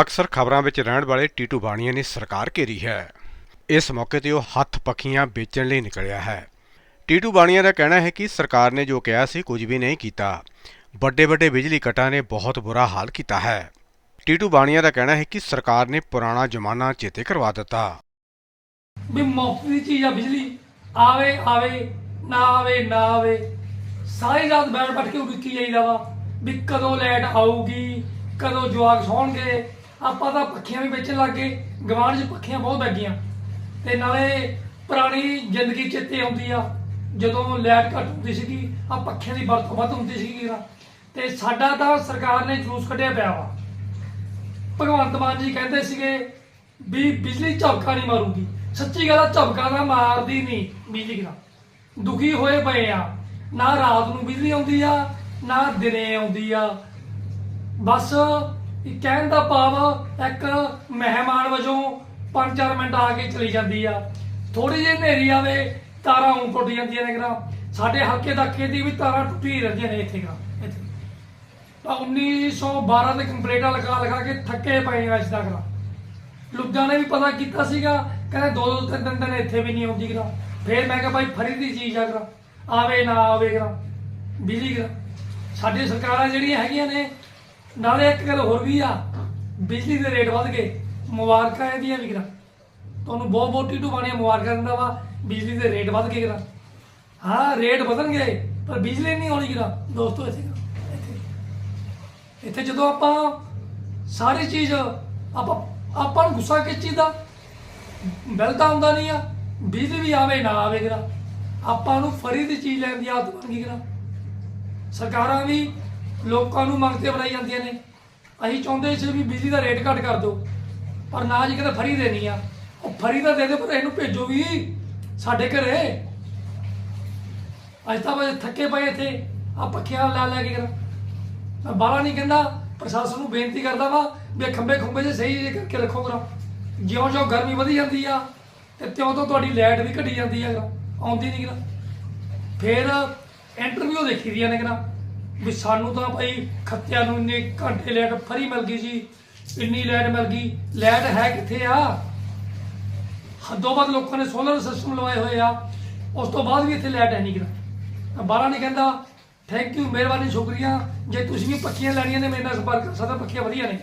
ਅਕਸਰ ਖਬਰਾਂ ਵਿੱਚ ਰਹਿਣ ਵਾਲੇ ਟੀਟੂ ਬਾਣੀਆ ਨੇ ਸਰਕਾਰ ਘੇਰੀ ਹੈ। ਇਸ ਮੌਕੇ ਤੇ ਉਹ ਹੱਥ ਪੱਖੀਆਂ ਵੇਚਣ ਲਈ ਨਿਕਲਿਆ ਹੈ। ਟੀਟੂ ਬਾਣੀਆ ਦਾ ਕਹਿਣਾ ਹੈ ਕਿ ਸਰਕਾਰ ਨੇ ਜੋ ਕਿਹਾ ਸੀ, ਕੁਝ ਵੀ ਨਹੀਂ ਕੀਤਾ। ਵੱਡੇ ਵੱਡੇ ਬਿਜਲੀ ਕੱਟਾਂ ਨੇ ਬਹੁਤ ਬੁਰਾ ਹਾਲ ਕੀਤਾ ਹੈ। ਟੀਟੂ ਬਾਣੀਆ ਦਾ ਕਹਿਣਾ ਹੈ ਕਿ ਸਰਕਾਰ ਨੇ ਪੁਰਾਣਾ ਜ਼ਮਾਨਾ ਚੇਤੇ ਕਰਵਾ ਦਿੱਤਾ। ਵੀ ਮੁਫਤ ਦੀ ਚੀਜ਼ ਆ, ਬਿਜਲੀ। ਆਵੇ ਆਵੇ, ਨਾ ਆਵੇ ਨਾ ਆਵੇ। ਸਾਰੀ ਰਾਤ ਬੈਠ ਬੈਠ ਕੇ ਉਡੀਕੀ ਜਾਈਦਾ ਵਾ ਵੀ ਕਦੋਂ ਲਾਈਟ ਆਊਗੀ, ਕਦੋਂ ਜਵਾਕ ਸੌਣਗੇ ਆਪਾਂ ਤਾਂ ਪੱਖੀਆਂ ਵੀ ਵੇਚਣ ਲੱਗ ਗਏ ਗਵਾਂਢ 'ਚ ਪੱਖੀਆਂ ਬਹੁਤ ਲੱਗੀਆਂ ਤੇ ਨਾਲੇ ਪੁਰਾਣੀ ਜ਼ਿੰਦਗੀ ਚੇਤੇ ਆਉਂਦੀ ਆ, ਜਦੋਂ ਲਾਈਟ ਘੱਟ ਹੁੰਦੀ ਸੀਗੀ, ਆ ਪੱਖੀਆਂ ਦੀ ਵਰਤੋਂ ਵੱਧ ਹੁੰਦੀ ਸੀਗੀ ਨਾ। ਤੇ ਸਾਡਾ ਤਾਂ ਸਰਕਾਰ ਨੇ ਜਲੂਸ ਕੱਢਿਆ ਪਿਆ ਵਾ। ਭਗਵੰਤ ਮਾਨ ਜੀ ਕਹਿੰਦੇ ਸੀਗੇ ਵੀ ਬਿਜਲੀ ਝਪਕਾ ਨਹੀਂ ਮਾਰੂਗੀ। ਸੱਚੀ ਗੱਲ ਆ, ਝਪਕਾ ਤਾਂ ਮਾਰਦੀ ਨਹੀਂ ਬਿਜਲੀ ਦਾ ਦੁਖੀ ਹੋਏ ਪਏ ਆ। ਨਾ ਰਾਤ ਨੂੰ ਬਿਜਲੀ ਆਉਂਦੀ ਆ, ਨਾ ਦਿਨੇ ਆਉਂਦੀ ਆ। ਬਸ ਕਹਿਣ ਦਾ ਭਾਵ ਇੱਕ ਮਹਿਮਾਨ ਵਜੋਂ 5-4 ਮਿੰਟ ਆ ਕੇ ਚਲੀ ਜਾਂਦੀ ਆ। ਥੋੜੀ ਜਿਹੀ ਹਨੇਰੀ ਆਵੇ, ਤਾਰਾਂ ਉਂ ਟੁੱਟ ਜਾਂਦੀਆਂ ਨੇ ਗਰਾ। ਸਾਡੇ ਹਲਕੇ ਦਾਕੇ ਦੀ ਵੀ ਤਾਰਾਂ ਟੁੱਟੀ ਰਹਿੰਦੀਆਂ ਨੇ ਇੱਥੇ ਗਰਾ, ਇੱਥੇ। ਤਾਂ 1912 ਦੇ ਕੰਪਲੇਟਾਂ ਲਗਾ ਲਗਾ ਕੇ ਥੱਕੇ ਪਏ ਆ ਇਸ ਤੱਕ ਨੇ ਵੀ ਪਤਾ ਕੀਤਾ ਸੀਗਾ, ਕਹਿੰਦੇ ਦੋ ਦੋ ਤਿੰਨ ਤਿੰਨ ਦਿਨ ਇੱਥੇ ਵੀ ਨਹੀਂ ਆਉਂਦੀ ਕਰਾ ਫੇਰ ਮੈਂ ਕਿਹਾ ਭਾਈ ਫਰੀ ਦੀ ਚੀਜ਼ ਆ ਕਰਾ ਆਵੇ ਨਾ ਆਵੇ ਕਰਾ ਬਿਜਲੀ ਕਰਾ ਸਾਡੀ ਸਰਕਾਰਾਂ ਜਿਹੜੀਆਂ ਹੈਗੀਆਂ ਨੇ ਨਾਲੇ ਇੱਕ ਗੱਲ ਹੋਰ ਵੀ ਆ, ਬਿਜਲੀ ਦੇ ਰੇਟ ਵੱਧ ਗਏ, ਮੁਬਾਰਕਾਂ ਇਹਦੀਆਂ ਵੀ ਕਰਾ ਤੁਹਾਨੂੰ ਬਹੁਤ ਬਹੁਤ ਟੀਟੂ ਬਾਣੀਆਂ ਮੁਬਾਰਕਾਂ ਦਿੰਦਾ ਵਾ, ਬਿਜਲੀ ਦੇ ਰੇਟ ਵੱਧ ਗਏ ਕਰਾ ਹਾਂ, ਰੇਟ ਵਧਣਗੇ, ਪਰ ਬਿਜਲੀ ਨਹੀਂ ਆਉਣੀ ਕਰਾ ਦੋਸਤੋ, ਇੱਥੇ ਇੱਥੇ। ਜਦੋਂ ਆਪਾਂ ਸਾਰੀ ਚੀਜ਼ ਆਪਾਂ ਆਪਾਂ ਨੂੰ ਗੁੱਸਾ ਕਿਸ ਚੀਜ਼ ਦਾ? ਬਿੱਲ ਤਾਂ ਆਉਂਦਾ ਨਹੀਂ ਆ, ਬਿਜਲੀ ਵੀ ਆਵੇ, ਨਾ ਆਵੇ ਕਰਾ ਆਪਾਂ ਨੂੰ ਫਰੀ ਦੀ ਚੀਜ਼ ਲੈਣ ਦੀ ਆਦਤ ਬਣ ਗਈ ਕਰਾ ਸਰਕਾਰਾਂ ਵੀ ਲੋਕਾਂ ਨੂੰ ਮੰਗਤੇ ਬਣਾਈ ਜਾਂਦੀਆਂ ਨੇ। ਅਸੀਂ ਚਾਹੁੰਦੇ ਸੀ ਵੀ ਬਿਜਲੀ ਦਾ ਰੇਟ ਘੱਟ ਕਰ ਦਿਓ, ਪਰ ਨਾ ਜੀ ਕਹਿੰਦੇ ਫਰੀ ਦੇਣੀ ਆ। ਉਹ ਫਰੀ ਤਾਂ ਦੇ ਦੇ ਪਰ ਇਹਨੂੰ ਭੇਜੋ ਵੀ ਸਾਡੇ ਘਰੇ। ਅੱਜ ਤਾਂ ਬਸ ਥੱਕੇ ਪਏ ਇੱਥੇ ਆ ਪੱਖਿਆਂ ਲਾ ਲੈ ਕੇ ਕਰ। ਮੈਂ ਬਾਹਲਾ ਨਹੀਂ ਕਹਿੰਦਾ, ਪ੍ਰਸ਼ਾਸਨ ਨੂੰ ਬੇਨਤੀ ਕਰਦਾ ਵਾ ਵੀ ਇਹ ਖੰਬੇ ਖੁੰਬੇ ਜੇ ਸਹੀ ਜੇ ਕਰਕੇ ਰੱਖੋ ਕਰਾ। ਜਿਉਂ ਜਿਉਂ ਗਰਮੀ ਵਧੀ ਜਾਂਦੀ ਆ, ਤੇ ਤਿਉਂ ਤੋਂ ਤੁਹਾਡੀ ਲਾਈਟ ਵੀ ਘਟੀ ਜਾਂਦੀ ਆ ਆਉਂਦੀ ਨਹੀਂ ਕਰਾ। ਫਿਰ ਇੰਟਰਵਿਊ ਦੇਖੀ ਦੀਆਂ ਨੇ ਕਰਾ। ਵੀ ਸਾਨੂੰ ਤਾਂ ਭਾਈ ਖੱਤਿਆਂ ਨੂੰ ਇੰਨੇ ਘੰਟੇ ਲਾਈਟ ਫਰੀ ਮਿਲ ਗਈ ਜੀ ਇੰਨੀ ਲਾਈਟ ਮਿਲ ਗਈ। ਲਾਈਟ ਹੈ ਕਿੱਥੇ ਆ? ਹੱਦੋਂ ਵੱਧ ਲੋਕਾਂ ਨੇ ਸੋਲਰ ਸਿਸਟਮ ਲਵਾਏ ਹੋਏ ਆ। ਉਸ ਤੋਂ ਬਾਅਦ ਵੀ ਇੱਥੇ ਲਾਈਟ ਹੈ ਨਹੀਂ ਕਰਾ ਮੈਂ ਬਾਹਲਾ ਨਹੀਂ ਕਹਿੰਦਾ ਥੈਂਕ ਯੂ ਮਿਹਰਬਾਨੀ ਸ਼ੁਕਰੀਆ। ਜੇ ਤੁਸੀਂ ਵੀ ਪੱਖੀਆਂ ਲੈਣੀਆਂ ਨੇ ਮੇਰੇ ਨਾਲ ਸੰਪਰਕ ਕਰ ਸਕਦੇ ਹੋ, ਪੱਖੀਆਂ ਵਧੀਆ ਨੇ।